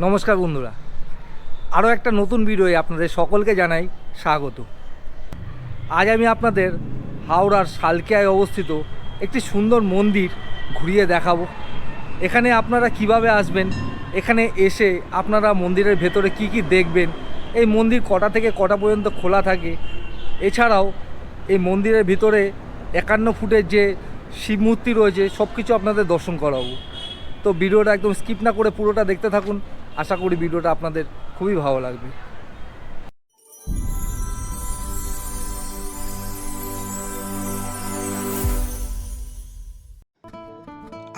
নমস্কার বন্ধুরা। আরও একটা নতুন ভিডিওয়ে আপনাদের সকলকে জানাই স্বাগত। আজ আমি আপনাদের হাওড়ার শালকিয়ায় অবস্থিত একটি সুন্দর মন্দির ঘুরিয়ে দেখাবো। এখানে আপনারা কীভাবে আসবেন, এখানে এসে আপনারা মন্দিরের ভেতরে কি কি দেখবেন, এই মন্দির কটা থেকে কটা পর্যন্ত খোলা থাকে, এছাড়াও এই মন্দিরের ভিতরে একান্ন ফুটের যে শিব মূর্তি রয়েছে সব কিছু আপনাদের দর্শন করাবো। তো ভিডিওটা একদম স্কিপ না করে পুরোটা দেখতে থাকুন আশা করি ভিডিওটা আপনাদের খুবই ভালো লাগবে।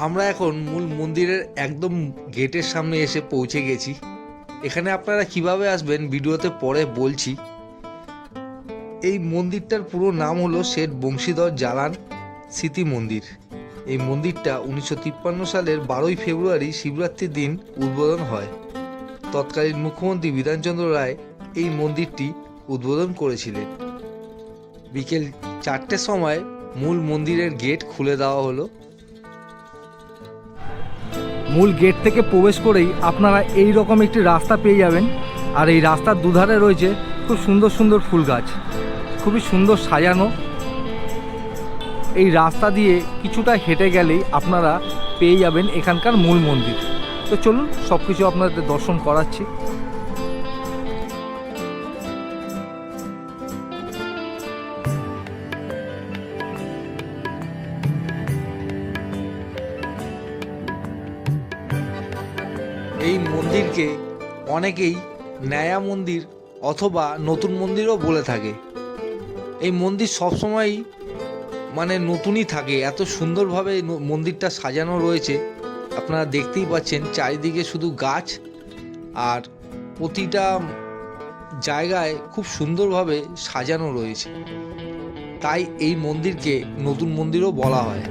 আমরা এখন মূল মন্দিরের একদম গেটের সামনে এসে পৌঁছে গেছি। এখানে আপনারা কীভাবে আসবেন ভিডিওতে পরে বলছি। এই মন্দিরটার পুরো নাম হলো শেঠ বংশীধর জালান স্মৃতি মন্দির। এই মন্দিরটা উনিশশো তিপ্পান্ন সালের বারোই ফেব্রুয়ারি শিবরাত্রির দিন উদ্বোধন হয়। তৎকালীন মুখ্যমন্ত্রী বিধানচন্দ্র রায় এই মন্দিরটি উদ্বোধন করেছিলেন। বিকেল চারটের সময় মূল মন্দিরের গেট খুলে দেওয়া হলো। মূল গেট থেকে প্রবেশ করেই আপনারা এই রকম একটি রাস্তা পেয়ে যাবেন। আর এই রাস্তার দুধারে রয়েছে খুব সুন্দর সুন্দর ফুল গাছ। খুবই সুন্দর সাজানো এই রাস্তা দিয়ে কিছুটা হেঁটে গেলেই আপনারা পেয়ে যাবেন এখানকার মূল মন্দির। তো চলুন সব কিছু আপনাদের দর্শন করাচ্ছি। এই মন্দিরকে অনেকেই ন্যায়া মন্দির অথবা নতুন মন্দিরও বলে থাকে। এই মন্দির সবসময়ই মানে নতুনই থাকে, এত সুন্দরভাবে মন্দিরটা সাজানো রয়েছে। আপনারা দেখতেই পাচ্ছেন চারিদিকে শুধু গাছ আর প্রতিটা জায়গায় খুব সুন্দরভাবে সাজানো রয়েছে। তাই এই মন্দিরকে নতুন মন্দিরও বলা হয়।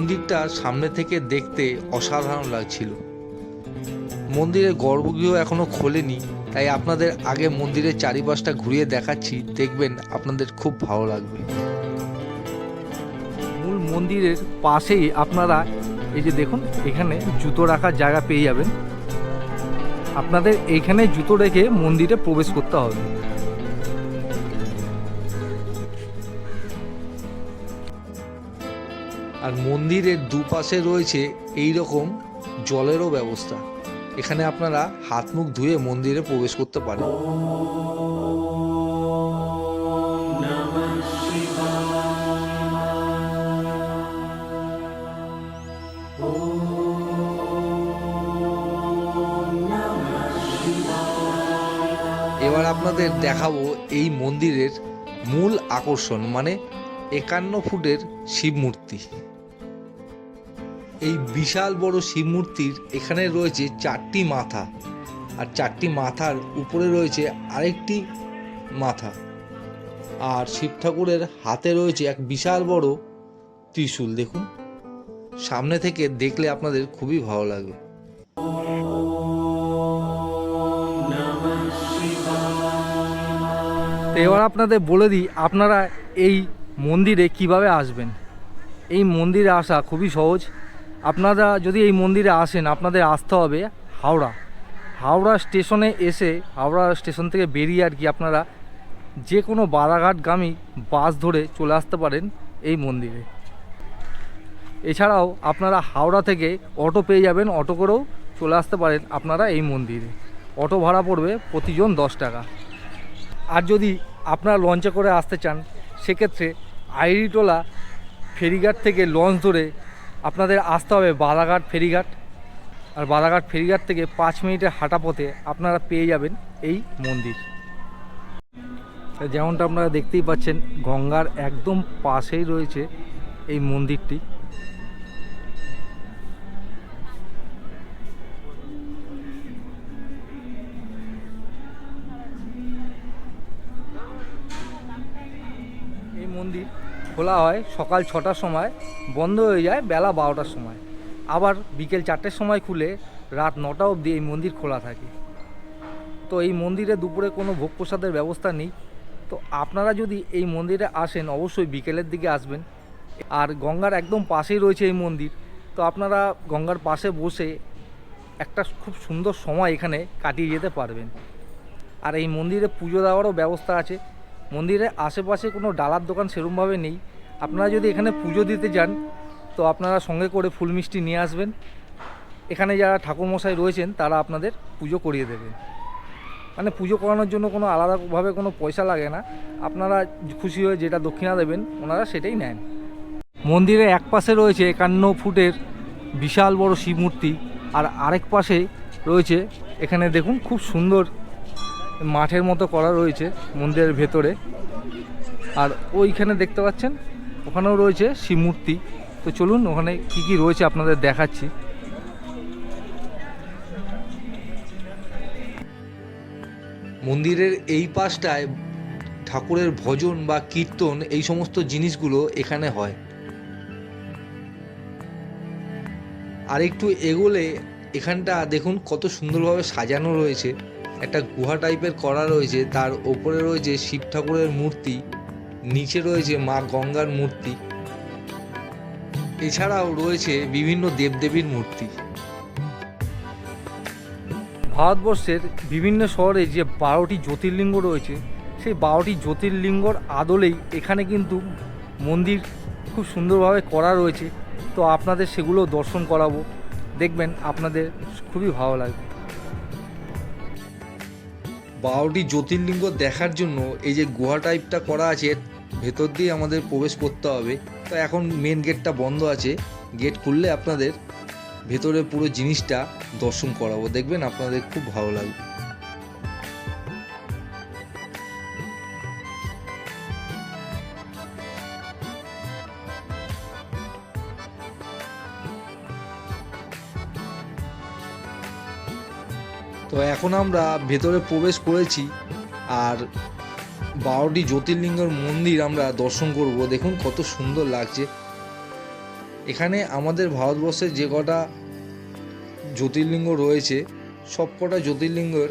মন্দিরটা সামনে থেকে দেখতে অসাধারণ লাগছিল। মন্দিরের গর্ভগৃহ এখনও খোলেনি, তাই আপনাদের আগে মন্দিরের চারিপাশটা ঘুরিয়ে দেখাচ্ছি, দেখবেন আপনাদের খুব ভালো লাগবে। মূল মন্দিরের পাশেই আপনারা এই যে দেখুন, এখানে জুতো রাখার জায়গা পেয়ে যাবেন। আপনাদের এইখানে জুতো রেখে মন্দিরে প্রবেশ করতে হবে। আর মন্দিরের দুপাশে রয়েছে এই রকম জলেরও ব্যবস্থা। এখানে আপনারা হাত মুখ ধুয়ে মন্দিরে প্রবেশ করতে পারেন। এবার আপনাদের দেখাবো এই মন্দিরের মূল আকর্ষণ মানে একান্ন ফুটের শিব মূর্তি। এই বিশাল বড় শিব মূর্তির এখানে রয়েছে চারটি মাথা। আর চারটি মাথার উপরে রয়েছে আরেকটি মাথা। আর শিব ঠাকুরের হাতে রয়েছে এক বিশাল বড় ত্রিশূল, দেখুন। সামনে থেকে দেখলে আপনাদের খুবই ভালো লাগবে। এবার আপনাদের বলে দিই, আপনারা এই মন্দিরে কীভাবে আসবেন? এই মন্দিরে আসা খুবই সহজ। আপনারা যদি এই মন্দিরে আসেন, আপনাদের আসতে হবে হাওড়া। হাওড়া স্টেশনে এসে, হাওড়া স্টেশন থেকে বেরিয়ে আর কি আপনারা যে কোনো বারাঘাটগামী বাস ধরে চলে আসতে পারেন এই মন্দিরে। এছাড়াও আপনারা হাওড়া থেকে অটো পেয়ে যাবেন, অটো করেও চলে আসতে পারেন আপনারা এই মন্দিরে। অটো ভাড়া পড়বে প্রতিজন দশ টাকা। আর যদি আপনারা লঞ্চে করে আসতে চান, সেক্ষেত্রে আইরিটোলা ফেরিঘাট থেকে লঞ্চ ধরে আপনাদের আসতে হবে বাদাঘাট ফেরিঘাট। আর বাদাঘাট ফেরিঘাট থেকে পাঁচ মিনিটের হাঁটা পথে আপনারা পেয়ে যাবেন এই মন্দির। যেমনটা আপনারা দেখতেই পাচ্ছেন, গঙ্গার একদম পাশেই রয়েছে এই মন্দিরটি। এই মন্দির খোলা হয়, সকাল ছটার সময়, বন্ধ হয়ে যায় বেলা বারোটার সময়। আবার বিকেল চারটের সময় খুলে রাত নটা অবধি এই মন্দির খোলা থাকে। তো এই মন্দিরে দুপুরে কোনো ভোগ প্রসাদের ব্যবস্থা নেই। তো আপনারা যদি এই মন্দিরে আসেন, অবশ্যই বিকেলের দিকে আসবেন। আর গঙ্গার একদম পাশেই রয়েছে এই মন্দির। তো আপনারা গঙ্গার পাশে বসে একটা খুব সুন্দর সময় এখানে কাটিয়ে যেতে পারবেন। আর এই মন্দিরে পুজো দেওয়ারও ব্যবস্থা আছে। মন্দিরের আশেপাশে কোনো ডালার দোকান সেরকমভাবে নেই। আপনারা যদি এখানে পুজো দিতে যান, তো আপনারা সঙ্গে করে ফুল মিষ্টি নিয়ে আসবেন। এখানে যারা ঠাকুরমশাই রয়েছেন, তারা আপনাদের পুজো করিয়ে দেবেন। মানে পুজো করানোর জন্য কোনো আলাদাভাবে কোনো পয়সা লাগে না। আপনারা খুশি হয়ে যেটা দক্ষিণা দেবেন, ওনারা সেটাই নেন। মন্দিরের এক পাশে রয়েছে একান্ন ফুটের বিশাল বড় শিব মূর্তি আর আরেক পাশে রয়েছে, এখানে দেখুন খুব সুন্দর মাঠের মতো করা রয়েছে মন্দিরের ভেতরে। আর ওইখানে দেখতে পাচ্ছেন, ওখানেও রয়েছে শিব মূর্তি। তো চলুন ওখানে কি কি রয়েছে আপনাদের দেখাচ্ছি। মন্দিরের এই পাশটায় ঠাকুরের ভজন বা কীর্তন এই সমস্ত জিনিসগুলো এখানে হয়। আর একটু এগোলে এখানটা দেখুন কত সুন্দরভাবে সাজানো রয়েছে। একটা গুহা টাইপের করা রয়েছে, তার ওপরে রয়েছে শিব ঠাকুরের মূর্তি, নিচে রয়েছে মা গঙ্গার মূর্তি, এছাড়াও রয়েছে বিভিন্ন দেবদেবীর মূর্তি। ভারতবর্ষের বিভিন্ন শহরে যে বারোটি জ্যোতির্লিঙ্গ রয়েছে, সেই বারোটি জ্যোতির্লিঙ্গর আদলেই এখানে কিন্তু মন্দির খুব সুন্দরভাবে করা রয়েছে। তো আপনাদের সেগুলো দর্শন করাবো, দেখবেন আপনাদের খুবই ভালো লাগবে। বারোটি জ্যোতির্লিঙ্গ দেখার জন্য এই যে গুহা টাইপটা করা আছে, ভেতর দিয়ে আমাদের প্রবেশ করতে হবে। তো এখন মেন গেটটা বন্ধ আছে। গেট খুললে আপনাদের ভেতরে পুরো জিনিসটা দর্শন করাবো। দেখবেন আপনাদের খুব ভালো লাগবে। তো এখন আমরা ভেতরে প্রবেশ করেছি আর বারোটি জ্যোতির্লিঙ্গের মন্দির আমরা দর্শন করব। দেখুন কত সুন্দর লাগছে। এখানে আমাদের ভারতবর্ষের যে কটা জ্যোতির্লিঙ্গ রয়েছে, সব কটা জ্যোতির্লিঙ্গের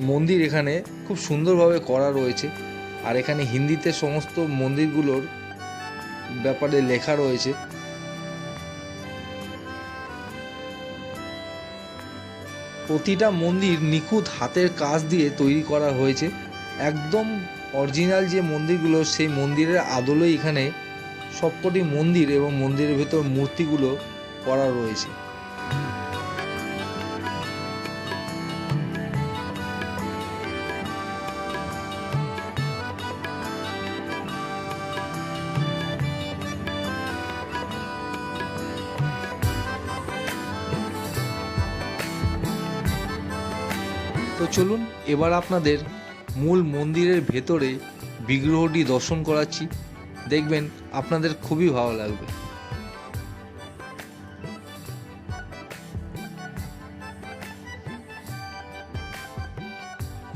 মন্দির এখানে খুব সুন্দরভাবে করা রয়েছে। আর এখানে হিন্দিতে সমস্ত মন্দিরগুলোর ব্যাপারে লেখা রয়েছে। প্রতিটা মন্দির নিখুঁত হাতের কাজ দিয়ে তৈরি করা হয়েছে। একদম অরিজিনাল যে মন্দিরগুলো, সেই মন্দিরের আদলে এখানে সবকটি মন্দির এবং মন্দিরের ভেতর মূর্তিগুলো করা রয়েছে। চলুন, এবার আপনাদের মূল মন্দিরের ভেতরে বিগ্রহটি দর্শন করাচ্ছি। দেখবেন আপনাদের খুবই ভালো লাগবে।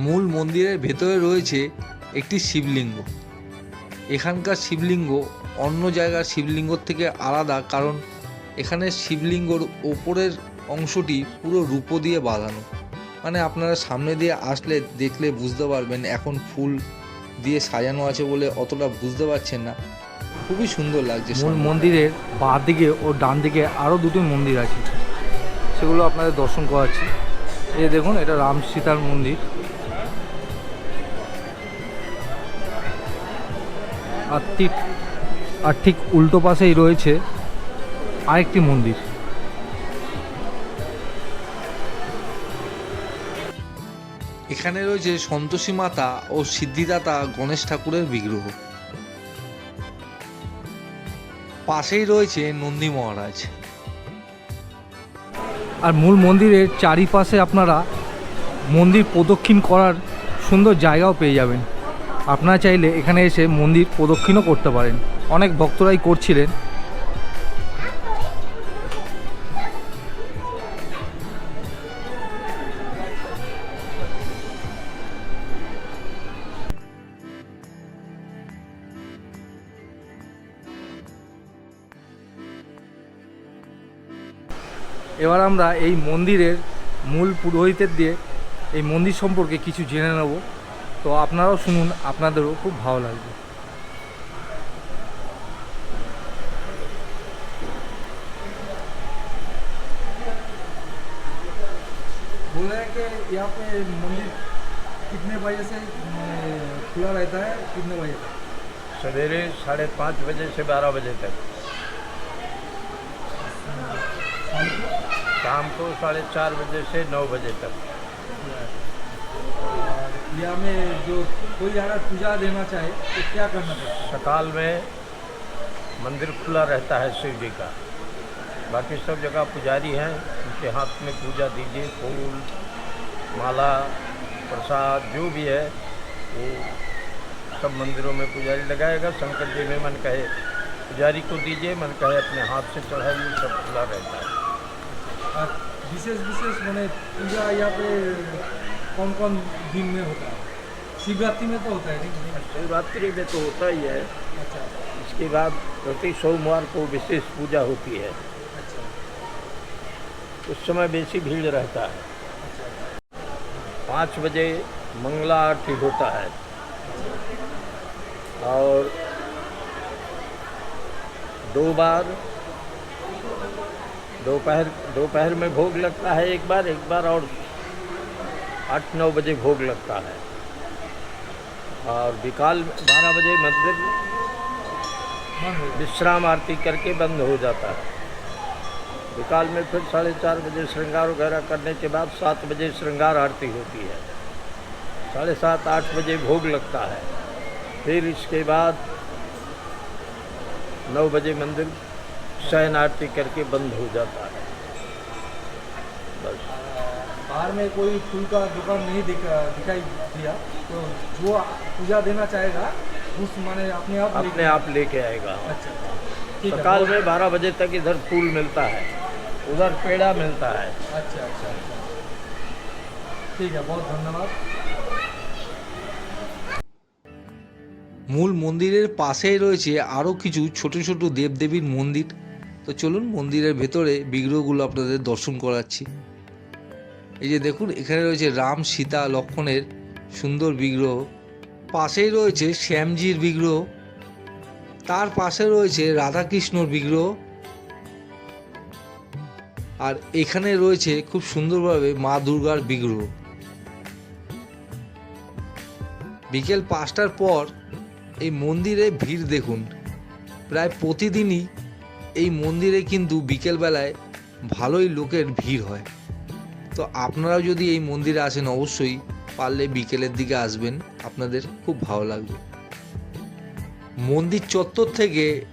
মূল মন্দিরের ভেতরে রয়েছে একটি শিবলিঙ্গ। এখানকার শিবলিঙ্গ অন্য জায়গার শিবলিঙ্গর থেকে আলাদা, কারণ এখানে শিবলিঙ্গর ওপরের অংশটি পুরো রূপো দিয়ে বাঁধানো। মানে আপনারা সামনে দিয়ে আসলে দেখলে বুঝতে পারবেন এখন ফুল দিয়ে সাজানো আছে বলে অতটা বুঝতে পারছেন না। খুবই সুন্দর লাগছে মূল মন্দিরের বাঁ দিকে ও ডান দিকে আরও দুটি মন্দির আছে। সেগুলো আপনাদের দর্শন করাচ্ছি। এই দেখুন এটা রাম সীতার মন্দির। আর ঠিক আর ঠিক উল্টো পাশেই রয়েছে আরেকটি মন্দির। এখানে রয়েছে সন্তোষী মাতা ও সিদ্ধিদাতা গণেশ ঠাকুরের বিগ্রহ। পাশেই রয়েছে নন্দী মহারাজ। আর মূল মন্দিরের চারিপাশে আপনারা মন্দির প্রদক্ষিণ করার সুন্দর জায়গাও পেয়ে যাবেন। আপনারা চাইলে এখানে এসে মন্দির প্রদক্ষিণও করতে পারেন। অনেক ভক্তরাই করছিলেন। এবার আমরা এই মন্দিরের মূল পুরোহিতের দিয়ে এই মন্দির সম্পর্কে কিছু জেনে নেব তো আপনারাও শুনুন আপনাদেরও খুব ভালো লাগবে बोल रहे हैं कि यहाँ पे मंदिर कितने बजे से खुला रहता है कितने बजे तक सवेरे साढ़े पाँच बजे से बारह बजे तक शाम को साढ़े चार बजे से नौ बजे तक। यहाँ में जो कोई अगर पूजा देना चाहे तो क्या करना पड़ता है? सकाल में मंदिर खुला रहता है शिव जी का। बाकी सब जगह पुजारी हैं उनके हाथ में पूजा दीजिए फूल माला प्रसाद जो भी है वो सब मंदिरों में पुजारी लगाएगा। शंकर जी में मन कहे पुजारी को दीजिए मन कहे अपने हाथ से चढ़ाइए सब खुला रहता है। और विशेष विशेष मैंने पूजा यहाँ पे कौन कौन दिन में होता है? शिवरात्रि में तो होता है नहीं? शिवरात्रि में तो होता ही है। अच्छा। इसके बाद प्रति सोमवार को विशेष पूजा होती है। अच्छा। उस समय बेसी भीड़ रहता है। अच्छा पाँच बजे मंगला आरती होता है। और दो बार दोपहर दोपहर में भोग लगता है एक बार एक बार और आठ, नौ बजे भोग लगता है। और विकाल बारह बजे मंदिर। विश्राम आरती करके बंद हो जाता है। विकाल में फिर साढ़े चार बजे श्रृंगार वगैरह करने के बाद सात बजे श्रृंगार आरती होती है। साढ़े सात, आठ बजे भोग लगता है। फिर इसके बाद नौ बजे मंदिर शयन आरती करके बंद हो जाता है बस बाहर में कोई फूल का दुकान नहीं दिखा दिखाई दिया तो जो पूजा देना चाहेगा उस माने अपने आप अपने लेके- आप लेके आएगा अच्छा ठीक है सकाल बहुत- में बारह बजे तक इधर फूल मिलता है उधर पेड़ा मिलता है अच्छा अच्छा अच्छा ঠিক আছে বহুত ধন্যবাদ মূল মন্দিরের পাশেই রয়েছে আরও কিছু ছোট ছোট দেবদেবীর মন্দির তো চলুন মন্দিরের ভেতরে বিগ্রহগুলো আপনাদের দর্শন করাচ্ছি। এই যে দেখুন, এখানে রয়েছে রাম সীতা লক্ষণের সুন্দর বিগ্রহ। পাশেই রয়েছে শ্যামজির বিগ্রহ। তার পাশে রয়েছে রাধাকৃষ্ণর বিগ্রহ। আর এখানে রয়েছে খুব সুন্দরভাবে মা দুর্গার বিগ্রহ। বিকেল পাঁচটার পর এই মন্দিরে ভিড় দেখুন। প্রায় প্রতিদিনই এই মন্দিরে কিন্তু বিকেলবেলায় ভালোই লোকের ভিড় হয়। তো আপনারাও যদি এই মন্দিরে আসেন অবশ্যই, পারলে বিকেলের দিকে আসবেন, আপনাদের খুব ভালো লাগবে। মন্দির চত্বর থেকে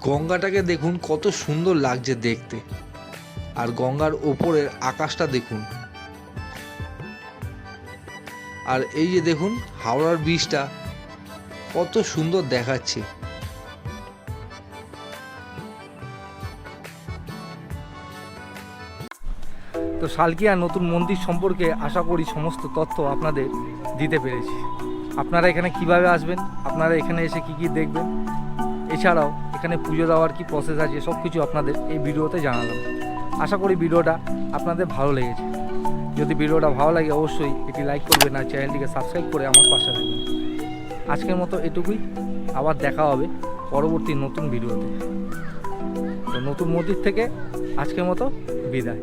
গঙ্গাটাকে দেখুন, কত সুন্দর লাগছে দেখতে। আর গঙ্গার ওপরের আকাশটা দেখুন। আর এই যে দেখুন, হাওড়ার ব্রিজটা কত সুন্দর দেখাচ্ছে। তো শালকিয়া নতুন মন্দির সম্পর্কে আশা করি সমস্ত তথ্য আপনাদের দিতে পেরেছি। আপনারা এখানে কীভাবে আসবেন? আপনারা এখানে এসে কি কি দেখবেন? এছাড়াও এখানে পুজো দেওয়ার কি প্রসেস আছে সব কিছু আপনাদের এই ভিডিওতে জানালাম। আশা করি ভিডিওটা আপনাদের ভালো লেগেছে। যদি ভিডিওটা ভালো লাগে অবশ্যই এটি লাইক করবেন আর চ্যানেলটিকে সাবস্ক্রাইব করে আমার পাশে থাকবেন। আজকের মতো এটুকুই, আবার দেখা হবে পরবর্তী নতুন ভিডিওতে। তো নতুন মন্দির থেকে আজকের মতো বিদায়।